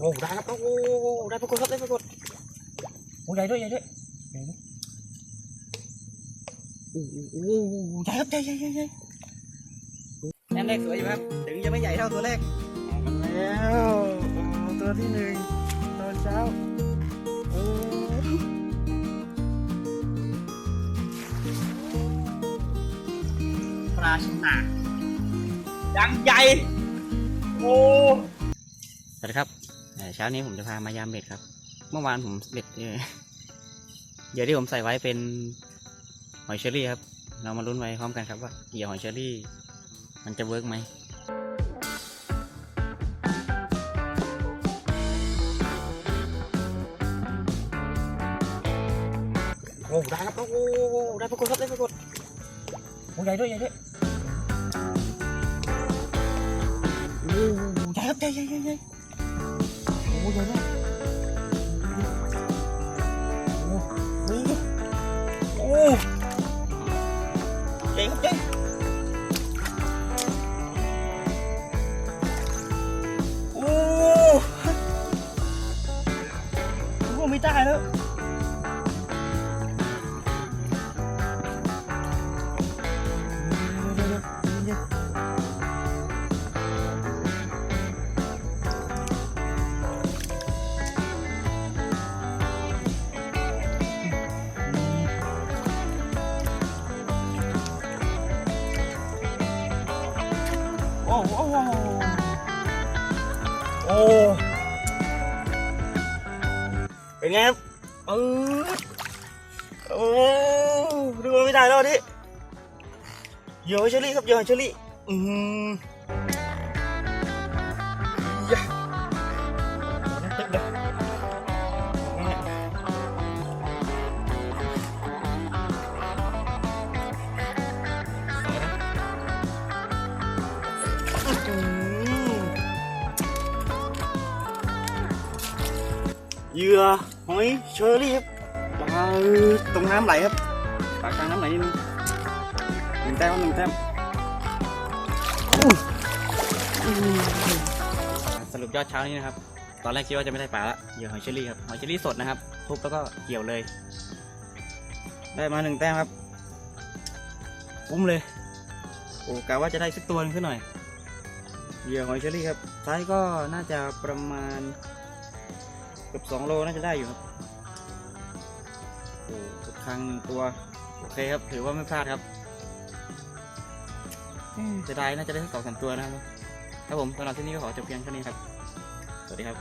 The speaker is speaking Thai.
โอ้ได้ครับโอ้โหได้ปรากฏครับได้ปรากฏโอ้ใหญ่ด้วยใหญ่ด้วยใหญ่ด้วยโอ้โหโอ้โหใหญ่ครับใหญ่ใหญ่ใหญ่ใหญ่แอนแรกสวยอยู่ครับถึงจะไม่ใหญ่เท่าตัวแรกเอากันแล้วเอาตัวที่หนึ่งตอนเช้าโอ้ปลาชนะยังใหญ่โอ้สวัสดีครับ เช้านี้ผมจะพามายามเบ็ดครับ เมื่อวานผมเบ็ดเอ่อเหยื่อที่ผมใส่ไว้เป็นหอยเชอรี่ครับ เรามาลุ้นไว้พร้อมกันครับว่าเหยื่อหอยเชอรี่ มันจะเวิร์กไหมโอ้ได้ครับโอ้ได้ปรากฏครับได้ปรากฏโอ้ใหญ่ด้วยใหญ่ด้วยโอ้ใหญ่ครับใหญ่ใหญ่ใหญ่ ใหญ่โอ้ยใหญ่มากโอ้โห โอ้โอ้โอ้โอ้เป็นไงครับเออโอ้ดูว่าไม่ได้แล้วดิเยอะเชอรี่ครับเยอะเชอรี่อืม เหยื่อหอยเชอรี่ครับปลาตรงน้ำไหลครับปลากลางน้ำไหลนิดนึงหนึ่งแต้มครับหนึ่งแต้มอู้อู้สรุปยอดเช้านี้นะครับ ตอนแรกคิดว่าจะไม่ได้ปลาละเหยื่อหอยเชอรี่ครับหอยเชอรี่สดนะครับทุบแล้วก็เกี่ยวเลย ได้มาหนึ่งแต้มครับคุ้มเลยโอ้กะว่าจะได้สักตัวหนึงขึ้นหน่อยเหยื่อหอยเชอรี่ครับไซส์ก็น่าจะประมาณ เกือบสองโลน่าจะได้อยู่ครับโอ้กดครั้งหนึ่งตัว โอเคครับ ถือว่าไม่พลาดครับเจะได้น่าจะได้สองสามตัวนะครับครับผมสำหรับที่นี่ก็ขอจบเพียงเท่านี้ครับ สวัสดีครับ